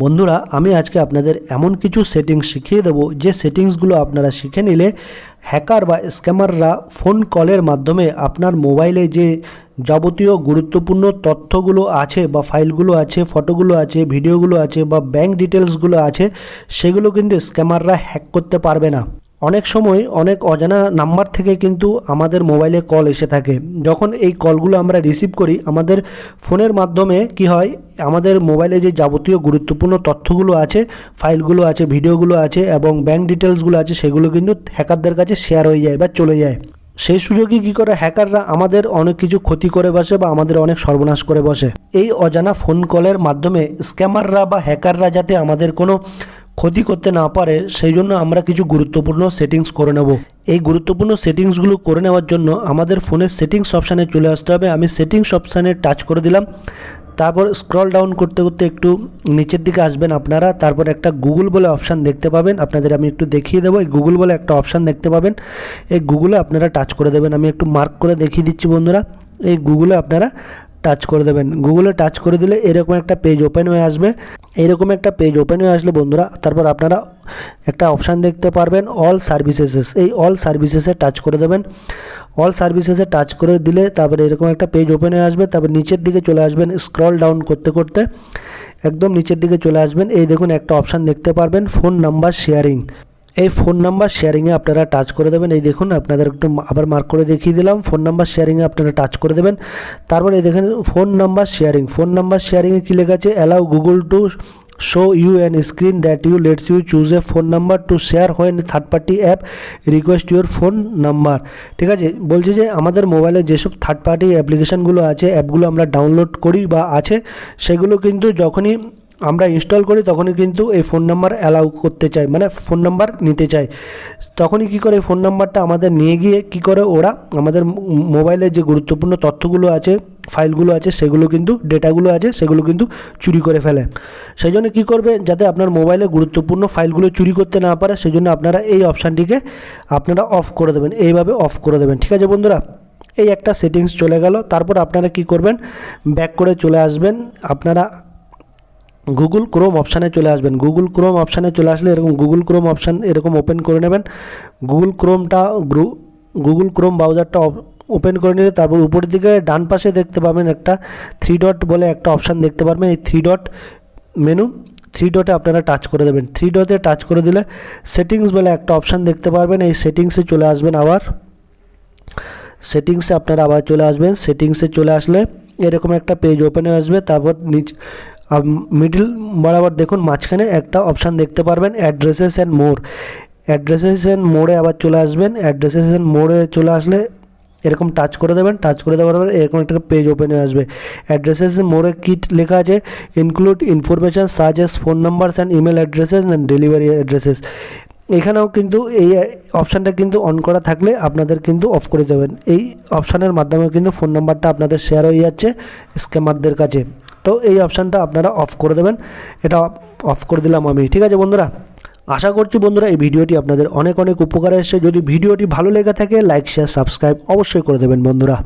বন্ধুরা, আমি আজকে আপনাদের এমন কিছু সেটিংস শিখিয়ে দেবো, যে সেটিংসগুলো আপনারা শিখে নিলে হ্যাকার বা স্ক্যামাররা ফোন কলের মাধ্যমে আপনার মোবাইলে যে যাবতীয় গুরুত্বপূর্ণ তথ্যগুলো আছে বা ফাইলগুলো আছে ফটোগুলো আছে ভিডিওগুলো আছে বা ব্যাঙ্ক ডিটেলসগুলো আছে, সেগুলো কিন্তু স্ক্যামাররা হ্যাক করতে পারবে না। অনেক সময় অনেক অজানা নাম্বার থেকে কিন্তু আমাদের মোবাইলে কল এসে থাকে। যখন এই কলগুলো আমরা রিসিভ করি, আমাদের ফোনের মাধ্যমে কি হয়, আমাদের মোবাইলে যে যাবতীয় গুরুত্বপূর্ণ তথ্যগুলো আছে, ফাইলগুলো আছে, ভিডিওগুলো আছে এবং ব্যাঙ্ক ডিটেলসগুলো আছে, সেগুলো কিন্তু হ্যাকারদের কাছে শেয়ার হয়ে যায় বা চলে যায়। সেই সুযোগে কী করে হ্যাকাররা আমাদের অনেক কিছু ক্ষতি করে বসে বা আমাদের অনেক সর্বনাশ করে বসে। এই অজানা ফোন কলের মাধ্যমে স্ক্যামাররা বা হ্যাকাররা যাতে আমাদের কোনো ক্ষতি করতে না পারে, সেই জন্য আমরা কিছু গুরুত্বপূর্ণ সেটিংস করে নেব। এই গুরুত্বপূর্ণ সেটিংসগুলো করে নেওয়ার জন্য আমাদের ফোনের সেটিংস অপশানে চলে আসতে হবে। আমি সেটিংস অপশানে টাচ করে দিলাম। তারপর স্ক্রল ডাউন করতে করতে একটু নিচের দিকে আসবেন আপনারা। তারপর একটা গুগল বলে অপশান দেখতে পাবেন। আপনাদের আমি একটু দেখিয়ে দেবো। এই গুগল বলে একটা অপশান দেখতে পাবেন। এই গুগলে আপনারা টাচ করে দেবেন। আমি একটু মার্ক করে দেখিয়ে দিচ্ছি বন্ধুরা। এই গুগলে আপনারা টাচ করে দেবেন। গুগলে টাচ করে দিলে এরকম একটা পেজ ওপেন হয়ে আসবে। এরকম একটা পেজ ওপেন হয়ে আসলে বন্ধুরা, তারপর আপনারা একটা অপশান দেখতে পারবেন অল সার্ভিসেসেস এই অল সার্ভিসেসে টাচ করে দেবেন। অল সার্ভিসেসে টাচ করে দিলে তারপরে এরকম একটা পেজ ওপেন হয়ে আসবে। তারপর নিচের দিকে চলে আসবেন স্ক্রল ডাউন করতে করতে। একদম নিচের দিকে চলে আসবেন। এই দেখুন একটা অপশান দেখতে পারবেন ফোন নাম্বার শেয়ারিং এই ফোন নাম্বার শেয়ারিংয়ে আপনারা টাচ করে দেবেন। এই দেখুন, আপনাদের একটু আবার মার্ক করে দেখিয়ে দিলাম। ফোন নাম্বার শেয়ারিংয়ে আপনারা টাচ করে দেবেন। তারপর এই দেখেন phone number sharing phone number শেয়ারিংয়ে কী লেখা আছে? Allow Google to show you an screen that you lets you choose a phone number to share when third party app request your phone number ঠিক আছে? বলছে যে, আমাদের মোবাইলে যেসব থার্ড পার্টি অ্যাপ্লিকেশানগুলো আছে অ্যাপগুলো আমরা ডাউনলোড করি বা আছে, সেগুলো কিন্তু যখনই আমরা ইনস্টল করি, তখনই কিন্তু এই ফোন নাম্বার অ্যালাউ করতে চাই মানে ফোন নাম্বার নিতে চাই। তখনই কি করে ফোন নাম্বারটা আমাদের নিয়ে গিয়ে কি করে ওরা আমাদের মোবাইলে যে গুরুত্বপূর্ণ তথ্যগুলো আছে ফাইলগুলো আছে, সেগুলো কিন্তু ডেটাগুলো আছে, সেগুলো কিন্তু চুরি করে ফেলে। সেই জন্য কী করবে, যাতে আপনার মোবাইলে গুরুত্বপূর্ণ ফাইলগুলো চুরি করতে না পারে, সেই জন্য আপনারা এই অপশানটিকে আপনারা অফ করে দেবেন, এইভাবে অফ করে দেবেন। ঠিক আছে বন্ধুরা? এই একটা সেটিংস চলে গেল, তারপর আপনারা কি করবেন ব্যাক করে চলে আসবেন। আপনারা গুগল ক্রোম অপশানে চলে আসবেন। গুগল ক্রোম অপশানে চলে আসলে এরকম গুগল ক্রোম অপশান এরকম ওপেন করে নেবেন। গুগল ক্রোমটা গুগল ক্রোম ব্রাউজারটা ওপেন করে নিলে তারপর উপরের দিকে ডান পাশে দেখতে পাবেন একটা থ্রি ডট বলে একটা অপশান দেখতে পারবেন। এই থ্রি ডট মেনু থ্রি ডটে আপনারা টাচ করে দেবেন। থ্রি ডটে টাচ করে দিলে সেটিংস বলে একটা অপশান দেখতে পারবেন। এই সেটিংসে চলে আসবেন আবার। সেটিংসে আপনারা আবার চলে আসবেন। সেটিংসে চলে আসলে এরকম একটা পেজ ওপেন হয়ে আসবে। তারপর নিচ মিডিল বরাবর দেখুন, মাঝখানে একটা অপশান দেখতে পারবেন addresses and more addresses and মোড়ে আবার চলে আসবেন অ্যাড্রেসেস অ্যান্ড মোড়ে চলে আসলে এরকম টাচ করে দেবেন টাচ করে দেওয়ার পর এরকম একটা পেজ ওপেন হয়ে আসবে। অ্যাড্রেসেস মোড়ে কিট লেখা আছে? Include information such as phone numbers and email addresses and delivery addresses এখানেও কিন্তু এই অপশানটা কিন্তু অন করা থাকলে আপনাদের কিন্তু অফ করে দেবেন। এই অপশানের মাধ্যমে কিন্তু ফোন নাম্বারটা আপনাদের শেয়ার হয়ে যাচ্ছে স্ক্যামারদের কাছে। তো এই অপশানটা আপনারা অফ করে দেবেন। এটা অফ করে দিলাম আমি। ঠিক আছে বন্ধুরা? আশা করছি বন্ধুরা এই ভিডিওটি আপনাদের অনেক অনেক উপকারে এসেছে। যদি ভিডিওটি ভালো লেগে থাকে লাইক শেয়ার সাবস্ক্রাইব অবশ্যই করে দেবেন বন্ধুরা।